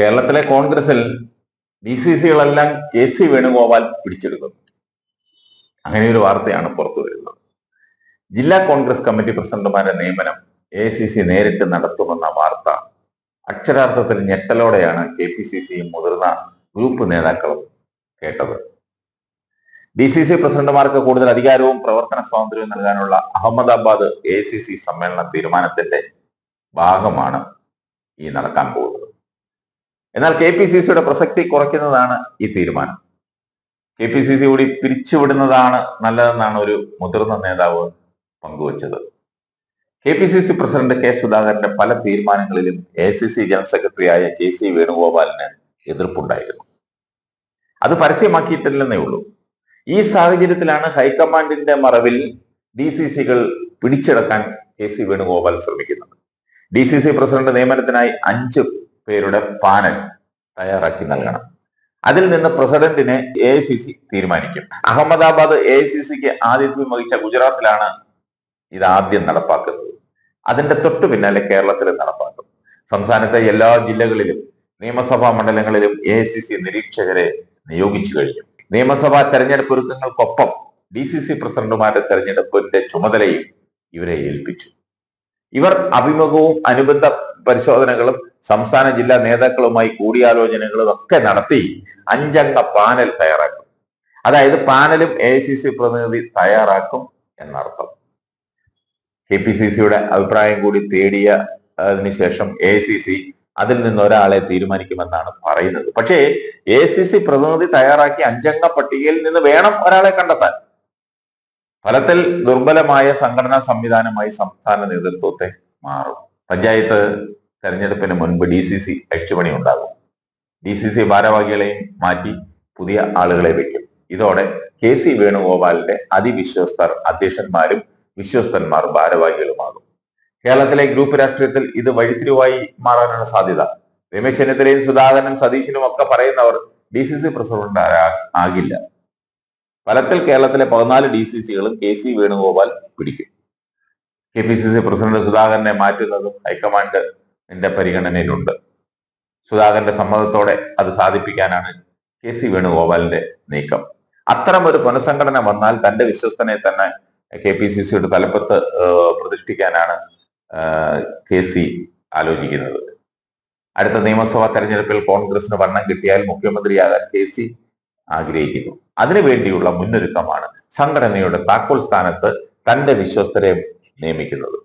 കേരളത്തിലെ കോൺഗ്രസിൽ D C സികളെല്ലാം കെ സി വേണുഗോപാൽ പിടിച്ചെടുക്കുന്നു. അങ്ങനെ ഒരു വാർത്തയാണ് പുറത്തു വരുന്നത്. ജില്ലാ കോൺഗ്രസ് കമ്മിറ്റി പ്രസിഡന്റുമാരുടെ നിയമനം എ സി സി നേരിട്ട് നടത്തുമെന്ന വാർത്ത അക്ഷരാർത്ഥത്തിൽ ഞെട്ടലോടെയാണ് കെ പി സി സിയും മുതിർന്ന ഗ്രൂപ്പ് നേതാക്കളും കേട്ടത്. ഡി സി സി പ്രസിഡന്റുമാർക്ക് കൂടുതൽ അധികാരവും പ്രവർത്തന സ്വാതന്ത്ര്യവും നൽകാനുള്ള അഹമ്മദാബാദ് എ സി സി സമ്മേളന തീരുമാനത്തിന്റെ ഭാഗമാണ് ഈ നടക്കാൻ പോകുന്നത്. എന്നാൽ കെ പി സി സിയുടെ പ്രസക്തി കുറയ്ക്കുന്നതാണ് ഈ തീരുമാനം. കെ പി സി സി കൂടി പിരിച്ചുവിടുന്നതാണ് നല്ലതെന്നാണ് ഒരു മുതിർന്ന നേതാവ് പങ്കുവച്ചത്. K P C C president K സുധാകരന്റെ പല തീരുമാനങ്ങളിലും എ സി സി ജനറൽ സെക്രട്ടറിയായ കെ സി വേണുഗോപാലിന് എതിർപ്പുണ്ടായിരുന്നു. അത് പരസ്യമാക്കിയിട്ടില്ലെന്നേ ഉള്ളൂ. ഈ സാഹചര്യത്തിലാണ് ഹൈക്കമാൻഡിന്റെ മറവിൽ ഡി സി സികൾ പിടിച്ചെടുക്കാൻ കെ സി വേണുഗോപാൽ ശ്രമിക്കുന്നത്. ഡി സി സി പ്രസിഡന്റ് നിയമനത്തിനായി അഞ്ച് പേരുടെ പാനൽ തയ്യാറാക്കി നൽകണം. അതിൽ നിന്ന് പ്രസിഡന്റിനെ എ സി സി തീരുമാനിക്കും. അഹമ്മദാബാദ് എ സി സിക്ക് ആതിഥ്യം വഹിച്ച ഗുജറാത്തിലാണ് ഇത് ആദ്യം നടപ്പാക്കുന്നത്. അതിന്റെ തൊട്ടു പിന്നാലെ കേരളത്തിൽ നടപ്പാക്കും. സംസ്ഥാനത്തെ എല്ലാ ജില്ലകളിലും നിയമസഭാ മണ്ഡലങ്ങളിലും എ സി സി നിരീക്ഷകരെ നിയോഗിച്ചു കഴിഞ്ഞു. നിയമസഭാ തെരഞ്ഞെടുപ്പ് ഒരുക്കങ്ങൾക്കൊപ്പം ഡി സി സി പ്രസിഡന്റുമാരുടെ തെരഞ്ഞെടുപ്പിന്റെ ചുമതലയും ഇവരെ ഏൽപ്പിച്ചു. ഇവർ അഭിമുഖവും അനുബന്ധ പരിശോധനകളും സംസ്ഥാന ജില്ലാ നേതാക്കളുമായി കൂടിയാലോചനകളും ഒക്കെ നടത്തി അഞ്ചംഗ പാനൽ തയ്യാറാക്കും. അതായത് പാനലും എ സി സി പ്രതിനിധി തയ്യാറാക്കും എന്നർത്ഥം. കെ പി സി സിയുടെ അഭിപ്രായം കൂടി തേടിയ അതിനുശേഷം എ സി സി അതിൽ നിന്ന് ഒരാളെ തീരുമാനിക്കുമെന്നാണ് പറയുന്നത്. പക്ഷേ എ സി സി പ്രതിനിധി തയ്യാറാക്കിയ അഞ്ചംഗ പട്ടികയിൽ നിന്ന് വേണം ഒരാളെ കണ്ടെത്താൻ. ഫലത്തിൽ ദുർബലമായ സംഘടനാ സംവിധാനമായി സംസ്ഥാന നേതൃത്വത്തെ മാറും. പഞ്ചായത്ത് തെരഞ്ഞെടുപ്പിന് മുൻപ് ഡി സി സി അഴിച്ചുപണി ഉണ്ടാകും. ഡി സി സി ഭാരവാഹികളെയും മാറ്റി പുതിയ ആളുകളെ വെക്കും. ഇതോടെ കെ സി വേണുഗോപാലിന്റെ അതിവിശ്വസ്തർ അധ്യക്ഷന്മാരും വിശ്വസ്തന്മാർ ഭാരവാഹികളുമാകും. കേരളത്തിലെ ഗ്രൂപ്പ് രാഷ്ട്രീയത്തിൽ ഇത് വഴിത്തിരിവായി മാറാനാണ് സാധ്യത. രമേശ് ചെന്നിത്തലയും സുധാകരനും സതീശനും ഒക്കെ പറയുന്നവർ ഡി സി സി പ്രസിഡന്റ് ആകില്ല. ഫലത്തിൽ കേരളത്തിലെ പതിനാല് ഡി സി സികളും കെ സി വേണുഗോപാൽ പിടിക്കും. K P C C president സുധാകരനെ മാറ്റുന്നതും ഹൈക്കമാൻഡിന്റെ പരിഗണനയിലുണ്ട്. സുധാകരന്റെ സമ്മതത്തോടെ അത് സാധിപ്പിക്കാനാണ് കെ സി വേണുഗോപാലിന്റെ നീക്കം. അത്തരം ഒരു പുനഃസംഘടന വന്നാൽ തന്റെ വിശ്വസ്തനെ തന്നെ കെ പി സി സിയുടെ തലപ്പത്ത് പ്രതിഷ്ഠിക്കാനാണ് കെ സി ആലോചിക്കുന്നത്. അടുത്ത നിയമസഭാ തെരഞ്ഞെടുപ്പിൽ കോൺഗ്രസിന് വണ്ണം കിട്ടിയാൽ മുഖ്യമന്ത്രിയാകാൻ കെ സി ആഗ്രഹിക്കുന്നു. അതിനുവേണ്ടിയുള്ള മുന്നൊരുക്കമാണ് സംഘടനയുടെ താക്കോൽ സ്ഥാനത്ത് തന്റെ വിശ്വസ്തരെ നിയമിക്കുന്നത്.